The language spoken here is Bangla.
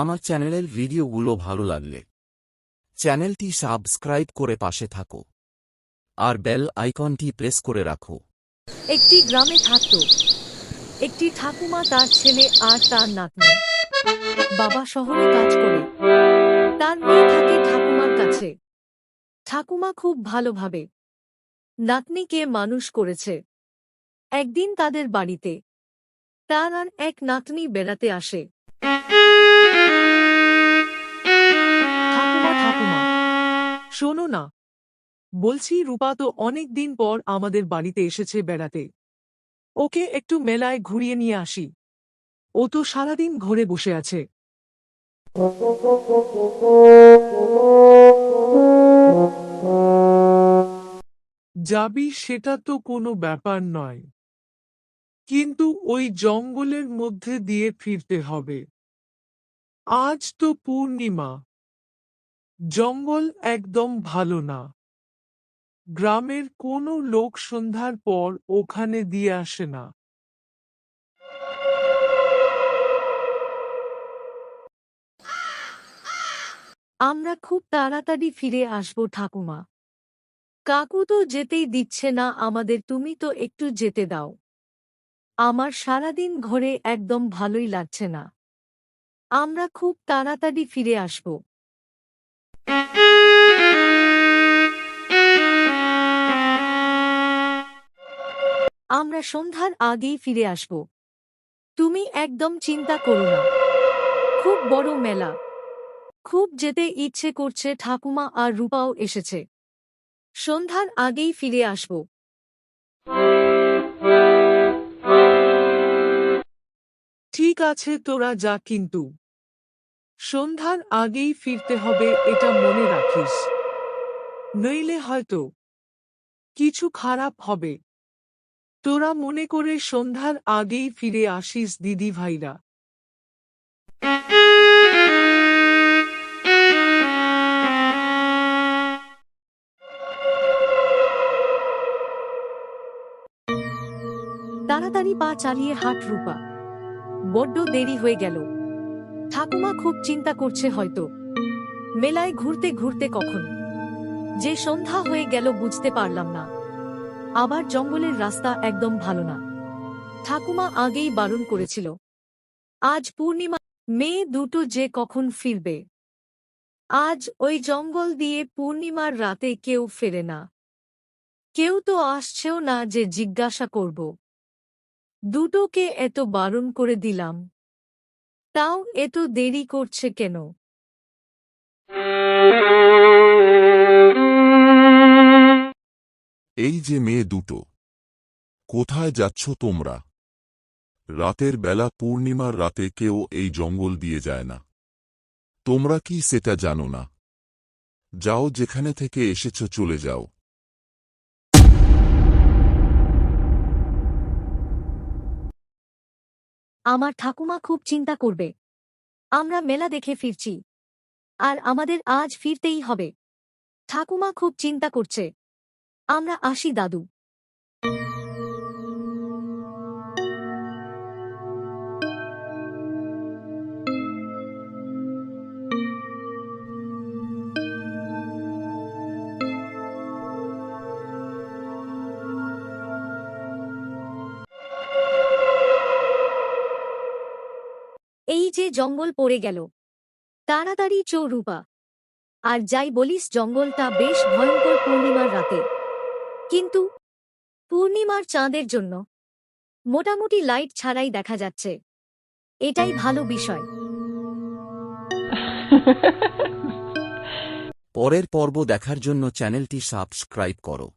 আমার চ্যানেলের ভিডিওগুলো ভালো লাগলে চ্যানেলটি সাবস্ক্রাইব করে পাশে থাকো আর বেল আইকনটি প্রেস করে রাখো। একটি গ্রামে থাকত। একটি ঠাকুমা তার ছেলে আর তার নাতনি। বাবা শহরে কাজ করে। তার মেয়ে থাকে ঠাকুমার কাছে। ঠাকুমা খুব ভালোভাবে নাতনিকে মানুষ করেছে। একদিন তাদের বাড়িতে তার আর এক নাতনি বেড়াতে আসে। শোনো না। বলছি, রূপা তো অনেক দিন পর আমাদের বাড়িতে এসেছে বেড়াতে। ওকে একটু মেলায় ঘুরিয়ে নিয়ে আসি। ও তো সারাদিন ঘরে বসে আছে। যাবি সেটা তো কোনো ব্যাপার নয়। কিন্তু ওই জঙ্গলের মধ্যে দিয়ে ফিরতে হবে। আজ তো পূর্ণিমা। জঙ্গল একদম ভালো না। গ্রামের কোনো লোক সন্ধ্যার পর ওখানে দিয়ে আসে না। আমরা খুব তাড়াতাড়ি ফিরে আসব ঠাকুমা। কাকু তো যেতেই দিচ্ছে না আমাদের, তুমি তো একটু যেতে দাও। আমার সারাদিন ঘরে একদম ভালোই লাগছে না। আমরা খুব তাড়াতাড়ি ফিরে আসব। আমরা সন্ধ্যার আগেই ফিরে আসব। তুমি একদম চিন্তা করো না। খুব বড় মেলা। খুব যেতে ইচ্ছে করছে ঠাকুমা আর রূপাও এসেছে। সন্ধ্যার আগেই ফিরে আসব। ঠিক আছে তোরা যা কিন্তু। সন্ধ্যার আগেই ফিরতে হবে এটা মনে রাখিস। নইলে হয়তো কিছু খারাপ হবে। তোরা মনে করে সন্ধ্যার আগেই ফিরে আসিস, দিদি ভাইরা। তাড়াতাড়ি পা চালিয়ে হাট, রূপা। বড্ড দেরি হয়ে গেল। ঠাকুমা খুব চিন্তা করছে হয়তো। মেলায় ঘুরতে ঘুরতে কখন? যে সন্ধ্যা হয়ে গেল বুঝতে পারলাম না। আবার জঙ্গলের রাস্তা একদম ভালো না। ঠাকুমা আগেই বারণ করেছিল, আজ পূর্ণিমা, মেয়ে দুটো যে কখন ফিরবে? আজ ওই জঙ্গল দিয়ে পূর্ণিমার রাতে কেউ ফেরে না। কেউ তো আসছেও না যে জিজ্ঞাসা করব। দুটোকে এত বারণ করে দিলাম। তাও এত দেরি করছে কেন? এই যে মেয়ে দুটো। কোথায় যাচ্ছ তোমরা? রাতের বেলা পূর্ণিমার রাতে কেউ এই জঙ্গল দিয়ে যায় না। তোমরা কি সেটা জানো না? যাও যেখানে থেকে এসেছ চলে যাও। আমার ঠাকুমা খুব চিন্তা করবে। আমরা মেলা দেখে ফিরছি। আর আমাদের আজ ফিরতেই হবে। ঠাকুমা খুব চিন্তা করছে। আমরা আসি দাদু। এই যে জঙ্গল পড়ে গেল। তাড়াতাড়ি চো রূপা। আর যাই বলিস, জঙ্গলটা বেশ ভয়ঙ্কর পূর্ণিমার রাতে। কিন্তু পূর্ণিমার চাঁদের জন্য মোটামুটি লাইট ছাড়াই দেখা যাচ্ছে। এটাই ভালো বিষয়। পরের পর্ব দেখার জন্য চ্যানেলটি সাবস্ক্রাইব করো।